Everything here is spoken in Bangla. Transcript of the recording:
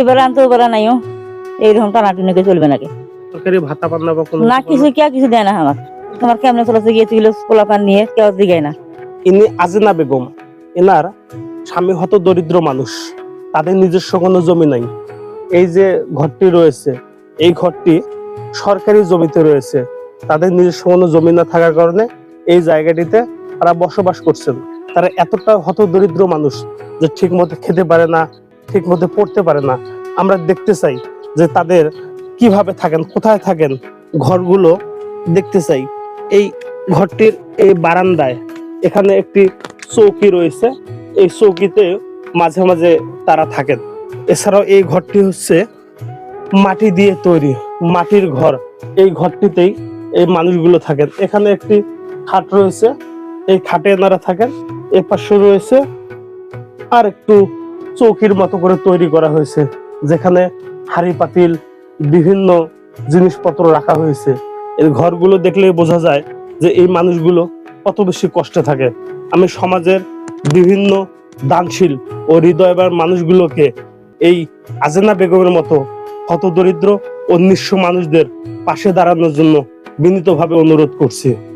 এবারে আনতে এবারে নাইও। এইরকম টানাটুনিকে চলবে নাকি? সরকারি ভাতা পান না বা কোনো না কিছু কে কিছু দেয় না আমার। তোমার কেমনে চলেছে গিয়েছিল পোলাপান নিয়ে কেউ দিগায় না। ইনি আজিনা বেগম। এনার স্বামী হত দরিদ্র মানুষ। তাদের নিজস্ব কোনো জমি নাই। এই যে ঘরটি রয়েছে এই ঘরটি সরকারি জমিতে রয়েছে। তাদের নিজস্ব কোনো জমি না থাকার কারণে এই জায়গাটিতে তারা বসবাস করছেন। তারা এতটা হত দরিদ্র মানুষ যে ঠিক মতো খেতে পারে না ঠিক মতো পড়তে পারে না। আমরা দেখতে চাই যে তাদের কীভাবে থাকেন, কোথায় থাকেন। ঘরগুলো দেখতে চাই। এই ঘরটির এই বারান্দায় এখানে একটি চৌকি রয়েছে। এই চৌকিতে মাঝে মাঝে তারা থাকেন। এছাড়াও এই ঘরটি হচ্ছে মাটি দিয়ে তৈরি, মাটির ঘর। এই ঘরটিতেই এই মানুষগুলো থাকেন। এখানে একটি খাট রয়েছে। এই খাটে এনারা থাকেন। এ পাশে রয়েছে আর একটু চৌকির মতো করে তৈরি করা হয়েছে, যেখানে হাড়ি পাতিল, বিভিন্ন জিনিসপত্র রাখা হয়েছে। এই ঘরগুলো দেখলেই বোঝা যায় যে এই মানুষগুলো কত বেশি কষ্টে থাকে। আমি সমাজের বিভিন্ন দানশীল ও হৃদয়বান মানুষগুলোকে এই আজেনা বেগমের মতো হত দরিদ্র ও নিঃস্ব মানুষদের পাশে দাঁড়ানোর জন্য বিনীতভাবে অনুরোধ করছি।